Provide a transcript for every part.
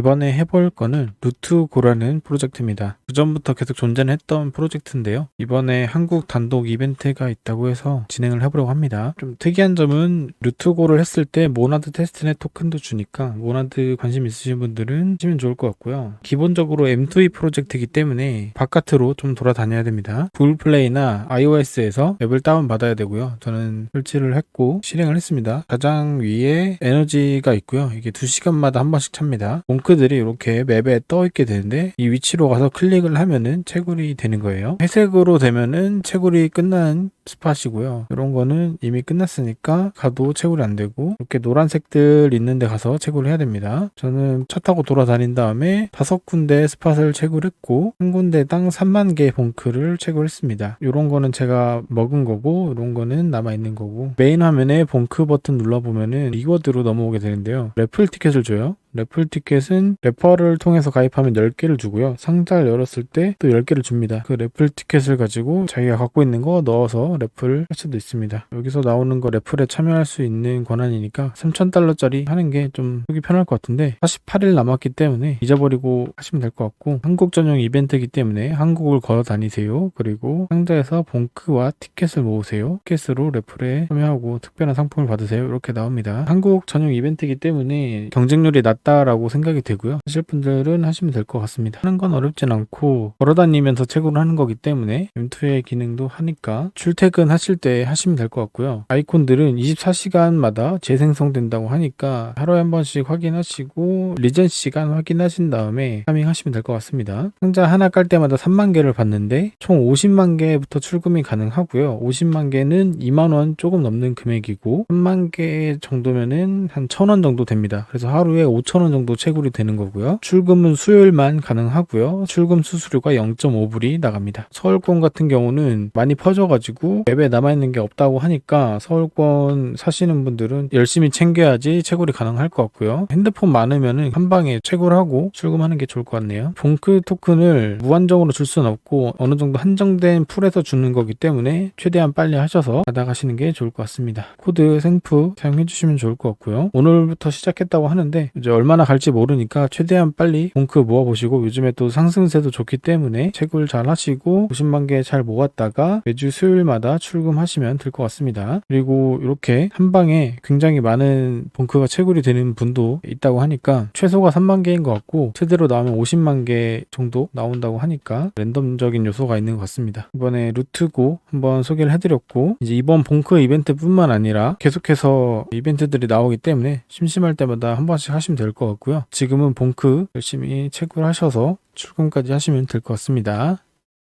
이번에 해볼 거는 루트고라는 프로젝트입니다. 그전부터 계속 존재는 했던 프로젝트인데요. 이번에 한국 단독 이벤트가 있다고 해서 진행을 해보려고 합니다. 좀 특이한 점은 루트고를 했을 때 모나드 테스트넷 토큰도 주니까 모나드 관심 있으신 분들은 하시면 좋을 것 같고요. 기본적으로 M2E 프로젝트이기 때문에 바깥으로 좀 돌아다녀야 됩니다. 구글 플레이나 iOS에서 앱을 다운받아야 되고요. 저는 설치를 했고 실행을 했습니다. 가장 위에 에너지가 있고요. 이게 2시간마다 한 번씩 찹니다. 몽크들이 이렇게 맵에 떠 있게 되는데 이 위치로 가서 클릭 을 하면은 채굴이 되는 거예요. 회색으로 되면은 채굴이 끝난 스팟이고요. 이런 거는 이미 끝났으니까 가도 채굴이 안 되고 이렇게 노란색들 있는데 가서 채굴을 해야 됩니다. 저는 차 타고 돌아다닌 다음에 다섯 군데 스팟을 채굴했고 한 군데당 3만 개의 봉크를 채굴했습니다. 이런 거는 제가 먹은 거고 이런 거는 남아 있는 거고 메인 화면에 봉크 버튼 눌러보면은 리워드로 넘어오게 되는데요. 래플 티켓을 줘요. 래플 티켓은 래퍼를 통해서 가입하면 10개를 주고요. 상자를 열었을 때 또 10개를 줍니다. 그 래플 티켓을 가지고 자기가 갖고 있는 거 넣어서 래플 할 수도 있습니다. 여기서 나오는 거 래플에 참여할 수 있는 권한이니까 3,000달러짜리 하는 게 좀 속이 편할 것 같은데 48일 남았기 때문에 잊어버리고 하시면 될 것 같고 한국 전용 이벤트이기 때문에 한국을 걸어 다니세요. 그리고 상자에서 봉크와 티켓을 모으세요. 티켓으로 래플에 참여하고 특별한 상품을 받으세요. 이렇게 나옵니다. 한국 전용 이벤트이기 때문에 경쟁률이 낮다라고 생각이 되고요. 하실 분들은 하시면 될 것 같습니다. 하는 건 어렵진 않고 걸어 다니면서 채굴을 하는 거기 때문에 M2의 기능도 하니까 출퇴근 하실 때 하시면 될 것 같고요. 아이콘들은 24시간마다 재생성된다고 하니까 하루에 한 번씩 확인하시고 리전 시간 확인하신 다음에 파밍하시면 될 것 같습니다. 상자 하나 깔 때마다 3만 개를 받는데 총 50만 개부터 출금이 가능하고요. 50만 개는 2만 원 조금 넘는 금액이고 3만 개 정도면은 한 1,000원 정도 됩니다. 그래서 하루에 5,000원 정도 채굴이 되는 거고요. 출금은 수요일만 가능하고요. 출금 수수료가 0.5불이 나갑니다. 서울권 같은 경우는 많이 퍼져가지고 앱에 남아있는 게 없다고 하니까 서울권 사시는 분들은 열심히 챙겨야지 채굴이 가능할 것 같고요. 핸드폰 많으면은 한 방에 채굴하고 출금하는 게 좋을 것 같네요. 봉크 토큰을 무한정으로 줄 수는 없고 어느 정도 한정된 풀에서 주는 거기 때문에 최대한 빨리 하셔서 받아가시는 게 좋을 것 같습니다. 코드 생프 사용해 주시면 좋을 것 같고요. 오늘부터 시작했다고 하는데 이제 얼마나 갈지 모르니까 최대한 빨리 봉크 모아보시고 요즘에 또 상승세도 좋기 때문에 채굴 잘 하시고 50만 개 잘 모았다가 매주 수요일마다 출금하시면 될 것 같습니다. 그리고 이렇게 한 방에 굉장히 많은 봉크가 채굴이 되는 분도 있다고 하니까 최소가 3만 개인 것 같고 최대로 나오면 50만 개 정도 나온다고 하니까 랜덤적인 요소가 있는 것 같습니다. 이번에 루트고 한번 소개를 해드렸고 이제 이번 봉크 이벤트뿐만 아니라 계속해서 이벤트들이 나오기 때문에 심심할 때마다 한 번씩 하시면 될 것 같고요. 지금은 봉크 열심히 채굴하셔서 출금까지 하시면 될 것 같습니다.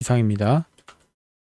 이상입니다.